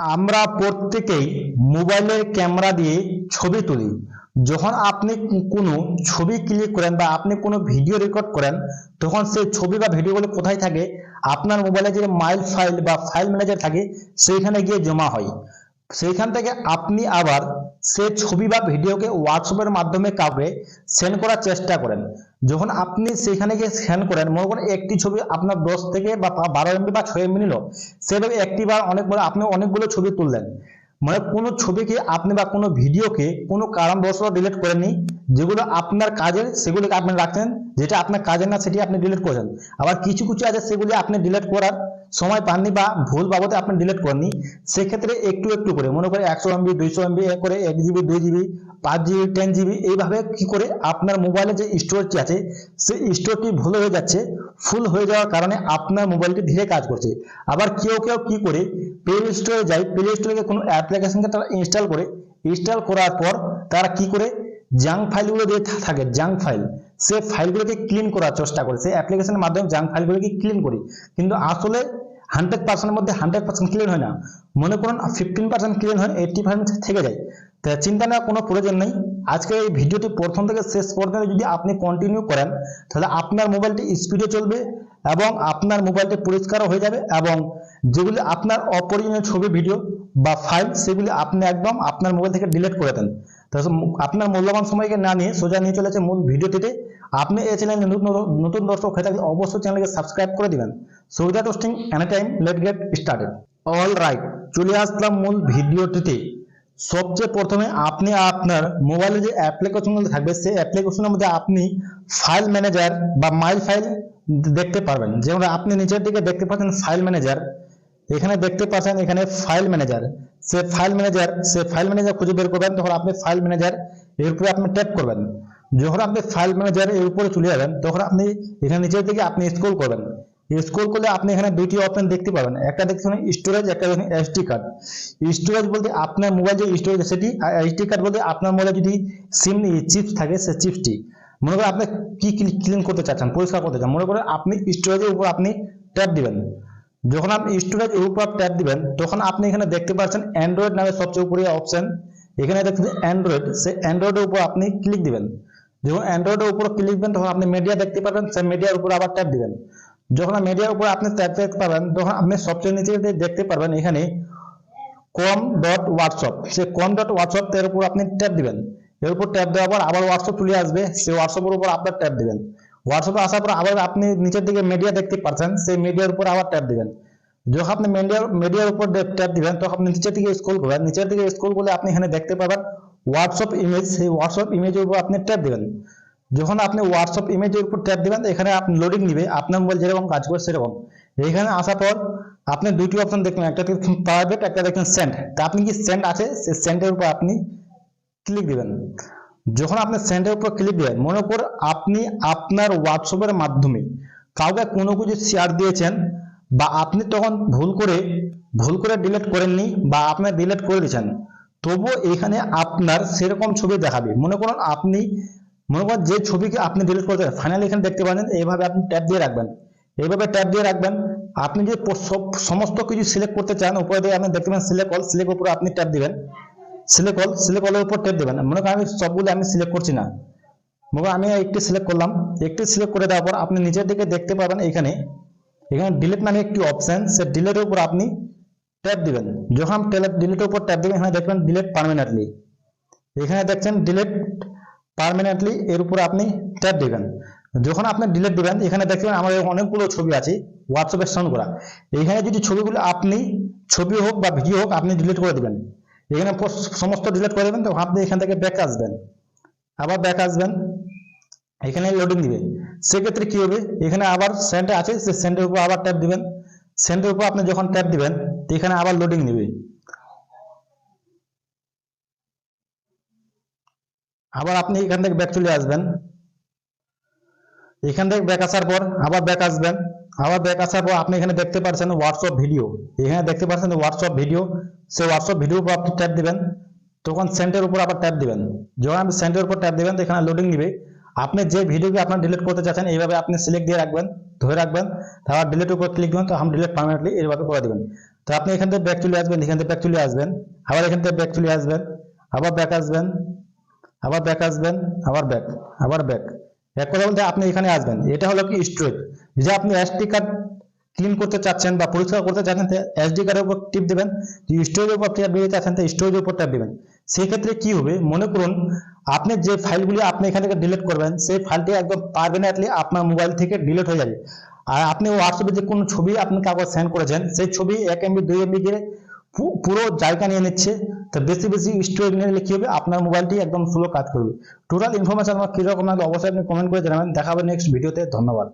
আমরা প্রত্যেকেই মোবাইলের ক্যামেরা দিয়ে ছবি তুলি। যখন আপনি কোনো ছবি ক্লিক করেন বা আপনি কোনো ভিডিও রেকর্ড করেন, তখন সেই ছবি বা ভিডিওগুলো কোথায় থাকে? আপনার মোবাইলে যে মাইল ফাইল বা ফাইল ম্যানেজার থাকে, সেইখানে গিয়ে জমা হয়। সেইখান থেকে আপনি আবার সে ছবি বা ভিডিওকে হোয়াটসঅ্যাপের মাধ্যমে কাউকে সেন্ড করার চেষ্টা করেন। যখন আপনি সেখানে গিয়ে সেন্ড করেন, মনে করেন একটি ছবি আপনার দশ থেকে বা বারো এমবি বা ছয় এমবি নিল সেভাবে একটি বা অনেক আপনি অনেকগুলো ছবি তুললেন। মানে কোনো ছবিকে আপনি বা কোনো ভিডিওকে কোনো কারণবশত ডিলিট করেননি, যেগুলো আপনার কাজের সেগুলিকে আপনি রাখছেন যেটা আপনার কাজের না, সেটি আপনি ডিলিট করেছেন। আবার কিছু কিছু আছে সেগুলি আপনি ডিলিট করার সময় পাননি বা ভুল বাবদে আপনি ডিলিট করেননি, সেক্ষেত্রে একটু একটু করে, মনে করে একশো এমবি দুইশো এমবি করে এক জিবি দুই জিবি পাঁচ জিবি টেন জিবি এইভাবে কি করে আপনার মোবাইলে যে স্টোরেজটি আছে, সেই স্টোরটি ভুল হয়ে যাচ্ছে ফুল হয়ে যাওয়ার কারণে আপনার মোবাইলটি ধীরে কাজ করছে। আবার কেউ কেউ কি করে প্লে স্টোরে যায় প্লে স্টোরে কোনো অ্যাপ্লিকেশনকে তারা ইনস্টল করে ইনস্টল করার পর তারা কি করে জাঙ্ক ফাইলগুলো দিয়ে থাকে জাঙ্ক ফাইল সে ফাইলগুলোকে ক্লিন করার চেষ্টা করে। সেই অ্যাপ্লিকেশনের মাধ্যমে জাঙ্ক ফাইলগুলোকে ক্লিন করি। কিন্তু আসলে হান্ড্রেড পার্সেন্টের মধ্যে হান্ড্রেড পার্সেন্ট ক্লিন হয় না। মনে করুন ফিফটিন পার্সেন্ট ক্লিন হয় এইটটি পার্সেন্ট থেকে যায়। তা চিন্তা নেওয়ার কোনো প্রয়োজন নেই। আজকে এই ভিডিওটি প্রথম থেকে শেষ পর্যন্ত যদি আপনি কন্টিনিউ করেন, তাহলে আপনার মোবাইলটি স্পিডে চলবে এবং আপনার মোবাইলটি পরিষ্কারও হয়ে যাবে এবং যেগুলি আপনার অপ্রয়োজনীয় ছবি ভিডিও বা ফাইল সেগুলি আপনি একদম আপনার মোবাইল থেকে ডিলিট করে দেন। আপনার মূল্যবান সময়কে না নিয়ে সোজা নিয়ে চলেছে মূল ভিডিওটিতে। আপনি এই চ্যানেলে নতুন নতুন দর্শক হয়ে থাকলে অবশ্যই চ্যানেলকে সাবস্ক্রাইব করে দিবেন। So without wasting any time let get started all right চলে আসলাম মূল ভিডিওটিতে। সবচেয়ে প্রথমে আপনি আপনার মোবাইলে যে অ্যাপ্লিকেশনগুলো থাকবে, সেই অ্যাপ্লিকেশনের মধ্যে আপনি ফাইল ম্যানেজার বা মাই ফাইল দেখতে পারবেন। যেমন আপনি নিচের দিকে দেখতে পাচ্ছেন ফাইল ম্যানেজার এখানে দেখতে পাচ্ছেন এখানে ফাইল ম্যানেজার সে ফাইল ম্যানেজার সে ফাইল ম্যানেজার খুঁজে বের করবেন, তখন আপনি ফাইল ম্যানেজার এর উপরে আপনি ট্যাপ করবেন। যখন আপনি ফাইল ম্যানেজার এর উপরে চলে যাবেন, তখন আপনি এখানে নিচের দিকে আপনি স্ক্রল করবেন। স্ক্রল করলে আপনি এখানে দুইটি অপশন দেখতে পাবেন। একটা দেখছেন স্টোরেজ একটা দেখছেন এসডি কার্ড স্টোরেজ বলতে আপনার মোবাইল যে স্টোরেজ সেটি, আর এসডি কার্ড বলতে আপনার মোবাইলে যদি সিম চিপস থাকে, সে চিপসটি মনে করেন আপনি কি ক্লিন করতে চাচ্ছেন, পরিষ্কার করতে চান মনে করেন আপনি স্টোরেজের উপর আপনি ট্যাপ দিবেন। যখন আপনি স্টোরেজ এর উপর ট্যাপ দিবেন, তখন আপনি এখানে দেখতে পাচ্ছেন অ্যান্ড্রয়েড নামে সবচেয়ে উপরে অপশন এখানে দেখছেন অ্যান্ড্রয়েড সেই অ্যান্ড্রয়েডের উপর আপনি ক্লিক দিবেন। যখন অ্যান্ড্রয়েডের উপর ক্লিক দিবেন, তখন আপনি মিডিয়া দেখতে পাবেন, সেই মিডিয়ার উপর আবার ট্যাপ দিবেন। যখন মিডিয়ার উপর আপনি ট্যাপ দেখতে পাবেন, তখন আপনি সবচেয়ে নিচে দেখতে পারবেন, এখানে কম ডট হোয়াটসঅ্যাপ সে কম ডট হোয়াটসঅ্যাপ এর উপর আপনি ট্যাপ দিবেন। এর উপর ট্যাপ দেওয়ার পর আবার হোয়াটসঅ্যাপ চলে আসবে, সেই হোয়াটসঅ্যাপের উপর আপনার ট্যাপ দিবেন। হোয়াটসঅ্যাপে আসার পর আবার আপনি নিচের দিকে মিডিয়া দেখতে পাচ্ছেন সেই মিডিয়ার উপর আবার ট্যাপ দিবেন। যখন আপনি মিডিয়ার মিডিয়ার উপর ট্যাপ দিবেন, তখন আপনি নিচের দিকে স্ক্রল করবেন। নিচের দিকে স্ক্রল করলে আপনি এখানে দেখতে পাবেন হোয়াটসঅ্যাপ ইমেজ সেই হোয়াটসঅ্যাপ ইমেজের উপর আপনি ট্যাপ দিবেন। যখন আপনি হোয়াটসঅ্যাপ ইমেজের উপর ট্যাপ দিবেন, এখানে আপনি লোডিং নিবে, আপনার মোবাইল যেরকম কাজ করে সেরকম। এখানে আসার পর আপনি দুটি অপশন দেখবেন, একটা দেখবেন প্রাইভেট একটা দেখবেন সেন্ড তা আপনি কি সেন্ড আছে? সেই সেন্ডের উপর আপনি ক্লিক দিবেন। যখন আপনি সেন্ডের উপর ক্লিক দিবেন মনে কর আপনি আপনার হোয়াটসঅ্যাপের মাধ্যমে কাউকে কোনো কিছু শেয়ার দিয়েছেন বা আপনি তখন ভুল করে ভুল করে ডিলিট করেননি বা আপনি ডিলিট করে দিয়েছেন, তবুও এখানে আপনার সেরকম ছবি দেখাবে। মনে করুন আপনি, মনে করেন যে ছবিকে আপনি ডিলিট করতে ফাইনালি এখানে দেখতে পাচ্ছেন এইভাবে আপনি ট্যাপ দিয়ে রাখবেন। এইভাবে ট্যাপ দিয়ে রাখবেন। আপনি যে সব- সমস্ত কিছু সিলেক্ট করতে চান, উপরে দিয়ে আপনি দেখতে পাবেন সিলেক্ট অল সিলেক্ট উপরে আপনি ট্যাপ দিবেন। সিলেক্ট অল সিলেক্ট অলের উপর ট্যাপ দিবেন। মনে করেন আমি সবগুলো আমি সিলেক্ট করছি না। মনে আমি একটি সিলেক্ট করলাম। একটি সিলেক্ট করে দেওয়ার পর আপনি নিচের দিকে দেখতে পাবেন এখানে। এখানে ডিলিট নামে একটি অপশন সে ডিলিটের উপর আপনি ট্যাপ দিবেন। যখন ডিলিটের উপর ট্যাপ দিবেন, এখানে দেখবেন ডিলিট পার্মানেন্টলি এখানে দেখছেন ডিলিট পার্মানেন্টলি এর উপর আপনি ট্যাপ দিবেন। যখন আপনি ডিলিট দিবেন, এখানে দেখবেন আমার অনেকগুলো ছবি আছে হোয়াটসঅ্যাপে সাউন্ড করা। এখানে যদি ছবিগুলো আপনি ছবি হোক বা ভিডিও হোক, আপনি ডিলিট করে দিবেন। এখানে সমস্ত ডিলেট করে দেবেন তখন আপনি এখান থেকে ব্যাক আসবেন। আবার ব্যাক আসবেন, এখানে লোডিং দিবে সেক্ষেত্রে কি হবে? এখানে আবার সেন্টার আছে, সে সেন্টের উপর আবার ট্যাপ দিবেন। সেন্টের উপর আপনি যখন ট্যাপ দিবেন, তো এখানে আবার লোডিং নিবে আবার আপনি এখান থেকে ব্যাক চলে আসবেন। এখান থেকে ব্যাক আসার পর আবার ব্যাক আসবেন। আবার ব্যাক আসার পর আপনি এখানে দেখতে পাচ্ছেন হোয়াটসঅ্যাপ ভিডিও এখানে দেখতে পাচ্ছেন হোয়াটসঅ্যাপ ভিডিও সেই হোয়াটসঅ্যাপ ভিডিওর উপর আপনি ট্যাপ দিবেন। তখন সেন্টের উপর আবার ট্যাপ দিবেন। যখন আপনি সেন্টের উপর ট্যাপ দিবেন, তো এখানে লোডিং নিবে। আপনি যে ভিডিওকে আপনার ডিলিট করতে চাচ্ছেন, এইভাবে আপনি সিলেক্ট দিয়ে রাখবেন, ধরে রাখবেন। তারপর ডিলিট উপর ক্লিক দিবেন, তো আমি ডিলিট পার্মানেন্টলি এইভাবে করে দিবেন। তো আপনি এখান থেকে ব্যাক চলে আসবেন, এখান থেকে ব্যাক চলে আসবেন। আবার এখান থেকে ব্যাক চলে আসবেন। আবার ব্যাক আসবেন। আবার ব্যাক আসবেন। আবার ব্যাক আবার ব্যাক এক কথা বলতে আপনি এখানে আসবেন। এটা হলো কি স্টোরেজ যে আপনি এসডি কার্ড ক্লিন করতে চাচ্ছেন বা পরিষ্কার করতে চাচ্ছেন এসডি কার্ডের উপর টিপ দেবেন স্টোরেজের উপর ট্যাপ দিতে চাচ্ছেন তো স্টোরেজের উপর ট্যাপ দেবেন। সেই ক্ষেত্রে কি হবে? মনে করুন, আপনি যে ফাইলগুলি আপনি এখান থেকে ডিলিট করবেন, সেই ফাইলটি একদম পারমানেন্টলি আপনার মোবাইল থেকে ডিলিট হয়ে যাবে। আর আপনি হোয়াটসঅ্যাপে যে কোনো ছবি আপনি কাগজ সেন্ড করেছেন, সেই ছবি এক এমবি দুই এমবি পু- পুরো জায়গা নিয়ে নিচ্ছে, তো বেশি বেশি স্টোরেজ নিয়ে নিলে কি হবে? আপনার মোবাইলটি একদম স্লো কাজ করবে। টোটাল ইনফরমেশন আমার কীরকম লাগল, অবশ্যই আপনি কমেন্ট করে জানাবেন। দেখাবেন নেক্সট ভিডিওতে ধন্যবাদ।